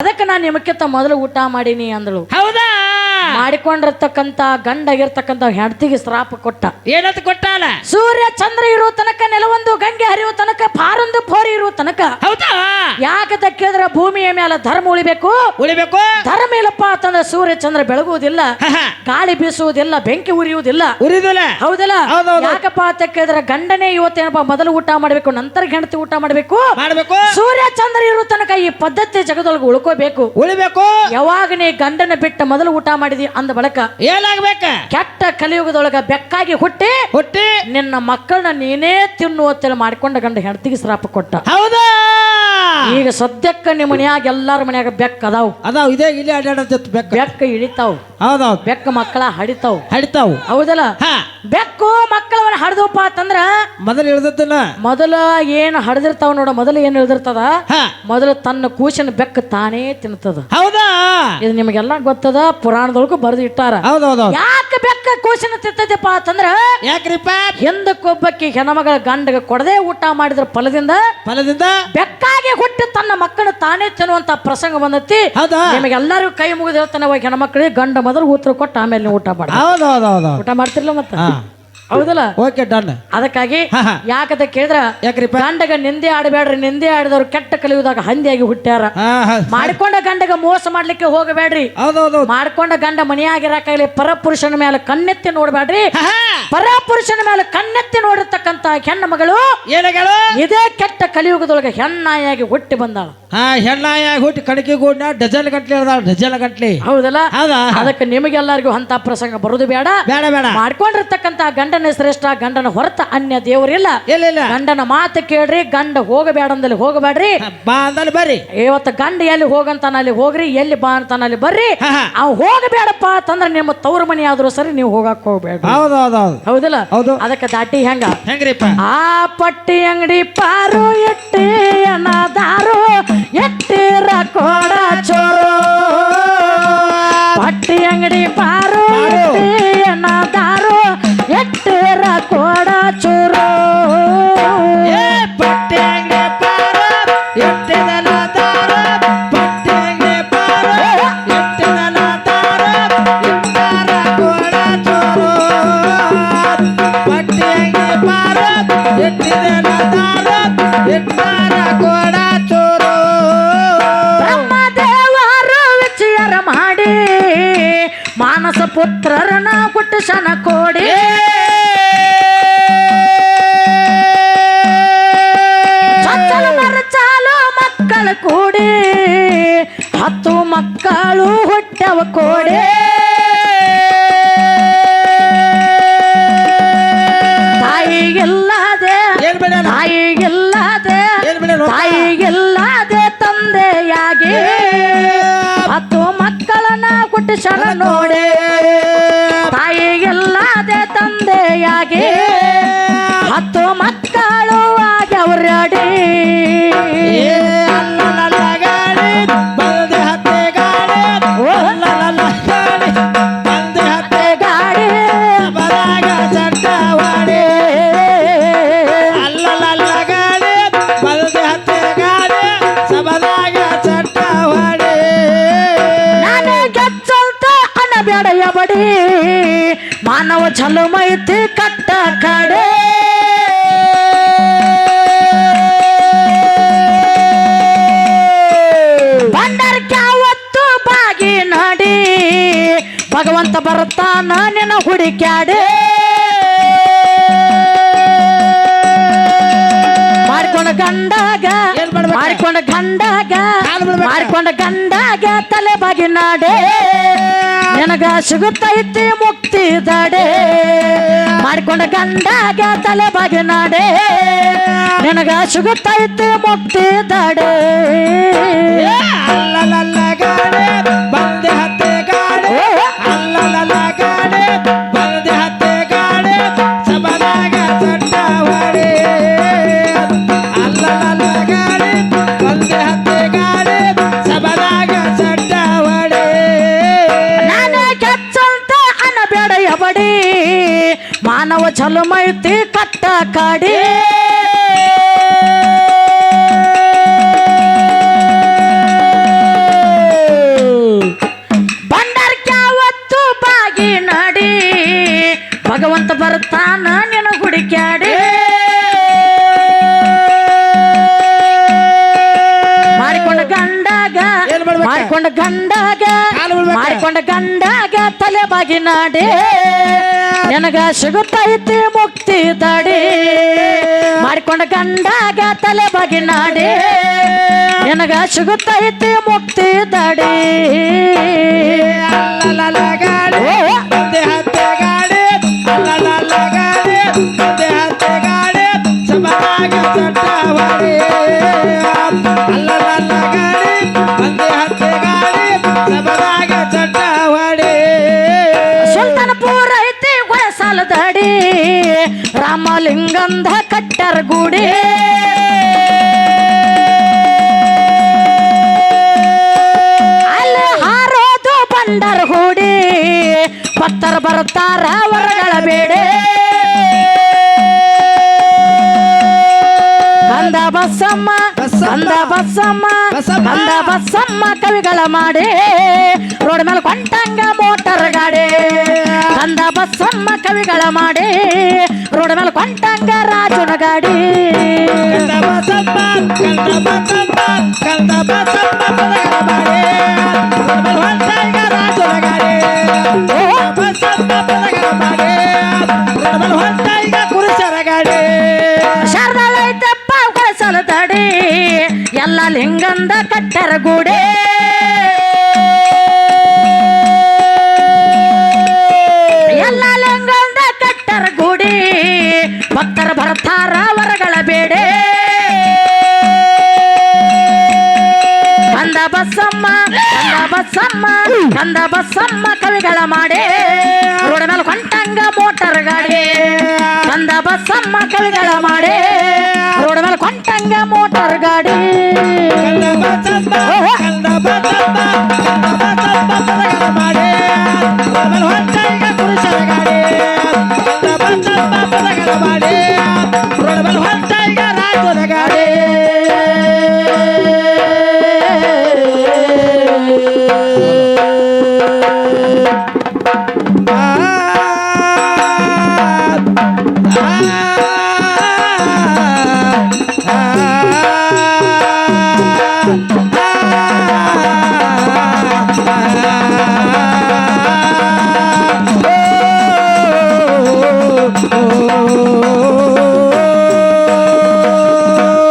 ಅದಕ್ಕೆ ನಾನು ನಿಮಕ್ಕಿಂತ ಮೊದಲು ಊಟ ಮಾಡೀನಿ ಅಂದಳು. ಹೌದಾ? ಮಾಡಿಕೊಂಡಿರ್ತಕ್ಕಂತ ಗಂಡಾಗಿರ್ತಕ್ಕಂತ ಹೆಂಡತಿಗೆ ಶ್ರಾಪ ಕೊಟ್ಟ. ಏನಂತ ಕೊಟ್ಟಾಲ ಸೂರ್ಯ ಚಂದ್ರ ಇರೋ ತನಕ ನೆಲವೊಂದು ಗಂಗೆ ಹರಿಯುವ ತನಕ ಪಾರೊಂದು ಪೋರಿ ಇರುವ ತನಕ. ಹೌದಾ? ಯಾಕೆ ಕೇಳಿದ್ರೆ ಭೂಮಿಯ ಮೇಲೆ ಧರ್ಮ ಉಳಿಬೇಕು? ಉಳಿಬೇಕು? ಧರ್ಮ ಇಲ್ಲಪ್ಪ ಅಂತಂದ್ರೆ ಸೂರ್ಯ ಚಂದ್ರ ಬೆಳಗುವುದಿಲ್ಲ. ಗಾಳಿ ಬೀಸುವುದಿಲ್ಲ ಬೆಂಕಿ ಉರಿಯುವುದಿಲ್ಲ. ಉರಿದಿಲ್ಲ ಹೌದಲ್ಲ. ಯಾಕಪ್ಪ ಅಂತ ಕೇಳಿದ್ರೆ ಗಂಡನೇ ಇವತ್ತೇನಪ್ಪ ಮೊದಲು ಊಟ ಮಾಡಬೇಕು ನಂತರ ಹೆಂಡತಿ ಊಟ ಮಾಡಬೇಕು? ಮಾಡ್ಬೇಕು. ಸೂರ್ಯ ಚಂದ್ರ ಇರೋ ತನಕ ಈ ಪದ್ಧತಿ ಜಗದೊಳಗೆ ಉಳ್ಕೋಬೇಕು. ಉಳಿಬೇಕು. ಯಾವಾಗ ನೀ ಗಂಡನ ಬಿಟ್ಟ ಮೊದಲು ಊಟ ಮಾಡಿದಿ ಅಂದ ಬಳಕ ಏನಾಗಬೇಕ? ಕೆಟ್ಟ ಕಲಿಯುಗದೊಳಗ ಬೆಕ್ಕಾಗಿ ಹುಟ್ಟಿ ಹುಟ್ಟಿ ನಿನ್ನ ಮಕ್ಕಳನ್ನ ನೀನೇ ತಿನ್ನುವತ್ತೆಲ್ಲ ಮಾಡ್ಕೊಂಡ ಗಂಡ ಹೆಂಡತಿಗೆ ಶ್ರಾಪ ಕೊಟ್ಟ. ಹೌದಾ? ಈಗ ಸದ್ಯಕ್ಕ ನಿಮ್ಮ ಮನ್ಯಾಗ ಎಲ್ಲಾರ ಮನ್ಯಾಗ ಬೆಕ್ಕ ಅದಾವ್. ಅದಾವ ಇದೇ ಇಲ್ಲಿ ಅಡ್ಡಾಡತ್ತ ಬೆಕ್ಕ. ಬೆಕ್ಕ ಇಳಿತಾವ್. ಹೌದೌದು. ಬೆಕ್ಕ ಮಕ್ಕಳ ಹಡಿತಾವ್. ಹಡಿತಾವ್. ಹೌದಲ್ಲ? ಬೆಕ್ಕು ಮಕ್ಕಳವನ್ನ ಹಡ್ದಪ್ಪ ಅಂತಂದ್ರ ಮೊದಲು ಇಳ್ದದ್ದನ್ನ? ಮೊದಲ ಏನ್ ಹಡದಿರ್ತಾವ ನೋಡ ಮೊದಲು ಏನ್ ಇಳ್ದಿರ್ತದ? ಮೊದಲು ತನ್ನ ಕೂಸಿನ ಬೆಕ್ಕ ತಾನೇ ತಿಂತದ ಹೌದಾ? ಇದು ನಿಮಗೆಲ್ಲ ಗೊತ್ತದ ಪುರಾಣದೊಳಗೂ ಬರೆದು ಇಟ್ಟಾರ ಹೌದೌದು ಯಾಕೆ ಬೆಕ್ಕ ಕೂಸಿನ ತಿಂತದಪ್ಪ ಅಂತಂದ್ರ ಯಾಕ್ರಿಪ್ಪ ಹಿಂದಕ್ಕೊಬ್ಬಕ್ಕೆ ಹೆಣಮಗಳ ಗಂಡಗ ಕೊಡದೆ ಊಟ ಮಾಡಿದ್ರ ಫಲದಿಂದ ಫಲದಿಂದ? ಬೆಕ್ಕಾಗಿ ಹುಟ್ಟಿ ತನ್ನ ಮಕ್ಕಳು ತಾನೇ ತಿನ್ನುವಂತ ಪ್ರಸಂಗ ಬಂದತಿ. ಹೌದಾ? ನಿಮಗೆಲ್ಲರಿಗೂ ಕೈ ಮುಗಿದ ಹೇಳ್ತಾನೆ ಅವಾಗ ಹೆಣ್ಮಕ್ಳಿಗೆ ಗಂಡ ಮೊದಲು ಉತ್ತರ ಕೊಟ್ಟು ಆಮೇಲೆ ನೀವು ಊಟ ಮಾಡ ಹೌದು ಊಟ ಮಾಡ್ತಿರ್ಲ ಮತ್ತ? ಹೌದಲ್ಲ? ಓಕೆ ಡನ್ ಅದಕ್ಕಾಗಿ. ಯಾಕಂತ ಕೇಳಿದ್ರ ಯಾಕ್ರಿಪ್ಪ ಗಂಡಗ ನಿಂದೆ ಆಡಬೇಡ್ರಿ ನಿಂದೆ ಆಡಿದವ್ರು ಕೆಟ್ಟ ಕಲಿಯುವುದಾಗ ಹಂದಿಯಾಗಿ ಹುಟ್ಟ್ಯಾರ. ಮಾಡ್ಕೊಂಡ ಗಂಡಗ ಮೋಸ ಮಾಡ್ಲಿಕ್ಕೆ ಹೋಗಬೇಡ್ರಿ. ಮಾಡ್ಕೊಂಡ ಗಂಡ ಮನೆಯಾಗಿರಕಾಗಲಿ ಪರಪುರುಷನ ಮೇಲೆ ಕಣ್ಣೆತ್ತಿ ನೋಡಬೇಡ್ರಿ. ಪರಪುರುಷನ ಮೇಲೆ ಕಣ್ಣೆತ್ತಿ ನೋಡಿರ್ತಕ್ಕಂತ ಹೆಣ್ಣು ಮಗಳು ಏನಾಗಳು ಇದೇ ಕೆಟ್ಟ ಕಲಿಯುಗದೊಳಗೆ ಹೆಣ್ಣಾಯಾಗಿ ಹುಟ್ಟಿ ಬಂದಾಳ. ಹಾ ಹೆಣ್ಣಾಯ ಹುಟ್ಟಿ ಕಣಕಿ ಗೂಡ್ನ ಡಜನ್ ಗಟ್ಲೆ ಇರ್ದಾಳ ಡಜನ್ ಗಂಟ್ಲಿ. ಹೌದಲ್ಲ? ಹೌದಾ? ಅದಕ್ಕೆ ನಿಮಗೆಲ್ಲರಿಗೂ ಅಂತ ಪ್ರಸಂಗ ಬರೋದು ಬೇಡ. ಬೇಡ ಬೇಡ. ಮಾಡ್ಕೊಂಡಿರ್ತಕ್ಕಂತ ಗಂಡನ ಶ್ರೇಷ್ಠ ಗಂಡನ ಹೊರತ ಅನ್ಯ ದೇವರಿಲ್ಲ. ಇಲ್ಲ ಇಲ್ಲ. ಗಂಡನ ಮಾತು ಕೇಳ್ರಿ ಗಂಡ ಹೋಗಬೇಡ ಅಂದಲ್ಲಿ ಹೋಗಬೇಡ್ರಿ ಬಾ ಅಂದಲ್ಲಿ ಬರ್ರಿ. ಇವತ್ತು ಗಂಡ ಎಲ್ಲಿ ಹೋಗಂತಾನ ಅಲ್ಲಿ ಹೋಗ್ರಿ ಎಲ್ಲಿ ಬಾ ಅಂತಾನ ಅಲ್ಲಿ ಬರ್ರಿ ಅವ್ ಹೋಗಬೇಡಪ್ಪ ಅಂತಂದ್ರೆ ನಿಮ್ಮ ತವ್ರ ಮನೆ ಆದ್ರೂ ಸರಿ ನೀವು ಹೋಗಕ್ ಹೋಗ್ಬೇಡ ಹೌದು ಹೌದಲ್ಲ? ಹೌದು. ಅದಕ್ಕೆ ದಾಟಿ ಹೆಂಗ? ಹೆಂಗ್ರಿಪ್ಪ? ಆ ಪಟ್ಟಿ ಅಂಗಡಿ ಪಾರು ಎಟ್ಟಿ ದಾರು. ಪುತ್ರರನ ಕುಟ್ಟಿಸನ ಕೋಡಿ. ಚಚ್ಚಲು ಮರಚಾಲು ಮಕ್ಕಳು ಕೂಡಿ. ಹತ್ತು ಮಕ್ಕಳು ಹುಟ್ಟವ ಕೋಡಿ. ತಾಯಿಗಿಲ್ಲದೆ ತಾಯಿಗಿಲ್ಲದೆ ತಾಯಿಗಿಲ್ಲದೆ ತಂದೆಯಾಗಿ. ಹತ್ತು ಮಕ್ಕಳನ್ನ ಶನ ನೋಡಿ. ಛಲಮೈತಿ ಕಟ್ಟ ಕಡೆ. ಬಾಗಿ ನಡಿ. ಭಗವಂತ ಬರ್ತಾನ ನಿನ್ನ ಹುಡುಕ್ಯಾಡೆ ಮಾಡ್ಕೊಂಡ ಗಂಡಾಗ? ಮಾಡ್ಕೊಂಡ ಗಂಡಾಗ ಕಾಲ್ ಮಾಡ್ಕೊಂಡ ಗಂಡಾಗ ತಲೆ ಬಾಗಿ ನಾಡೆ. ನಿನಗ ಸಿಗುತ್ತೈತಿ ಮುಕ್ತಿ ದಡೆ. ಮಾಡ್ಕೊಂಡ ಗಂಡಾಗ ತಲೆ ಬಾಗಿ ನಾಡೆ. ನನಗ ಸಿಗುತ್ತೈತಿ ಮುಕ್ತಿ ದಡೆ. ಛಲಮೈತಿ ಕಟ್ಟ ಕಾಡಿ. ಬಂಡರ್ಕ್ಯಾವತ್ತು ಬಾಗಿ ನಡಿ. ಭಗವಂತ ಬರ್ತಾನ ನಿನ್ನ ಹುಡುಕ್ಯಾಡಿ ಮಾಡಿಕೊಂಡ ಗಂಡಾಗ ಮಾಡಿಕೊಂಡ ಗಂಡಾಗ. ಮಾಡಿಕೊಂಡ ಗಂಡಾಗ ತಲೆ ಬಾಗಿ ನಾಡಿ. ನಿನಗ ಸಿಗುತ್ತೈತಿ ಮುಕ್ತಿ ತಡಿ. ಮಾಡಿಕೊಂಡ ಗಂಡಾಗ ತಲೆ ಬಾಗಿ ನಾಡಿ. ನಿನಗ ಸಿಗುತ್ತೈತಿ ಮುಕ್ತಿ ತಡಿ. ಗಾಡಿ ಗಾಡಿ ರಾಮಲಿಂಗಂಧ ಕಟ್ಟರ್ ಗುಡಿ. ಅಲ್ಲಿ ಹಾರೋದು ಬಂಡರ್ ಹೂಡಿ. ಭಕ್ತರ ಬರ್ತಾರ ಹೊರಗಳ ಬೇಡೆ. ಬಸಮ್ಮ ಬಸಮ್ಮ. ಕಂದ ಬಸಮ್ಮ ಬಸಮ್ಮ. ಕಂದ ಬಸಮ್ಮ ಕವಿಗಳ ಮಾಡಿ ರೋಡ್ ಮೇಲೆ ಕೊಂಟಂಗ ಮೋಟರ್ ಗಾಡಿ ಕಂದ ಬಸಮ್ಮ ಕವಿಗಳ ಮಾಡಿ ರೋಡ್ ಮೇಲೆ ಕೊಂಟಂಗ ರಾಜನ ಗಾಡಿ ಎಲ್ಲ ಲಿಂಗಂದ ಕಟ್ಟರ ಗೂಡೆ ಎಲ್ಲ ಲಿಂಗಂದ ಕಟ್ಟರ ಗೂಡಿ ಭಕ್ತರ ಬರ್ತಾರ ವರಗಳ ಬೇಡೆ ಕಂದ ಬಸಮ್ಮ ಕಂದ ಬಸಮ್ಮ ಕಂದ ಬಸಮ್ಮ ಕವಿಗಳ ಮಾಡಿ ರೋಡ್ ಮೇಲೆ ಕೊಂಟಂಗ ಮೋಟರ್ ಗಾಡಿ ಕಂದ ಬಸಮ್ಮ ಕವಿಗಳ ಮಾಡಿ కొంటంగా మోటార్ గాడి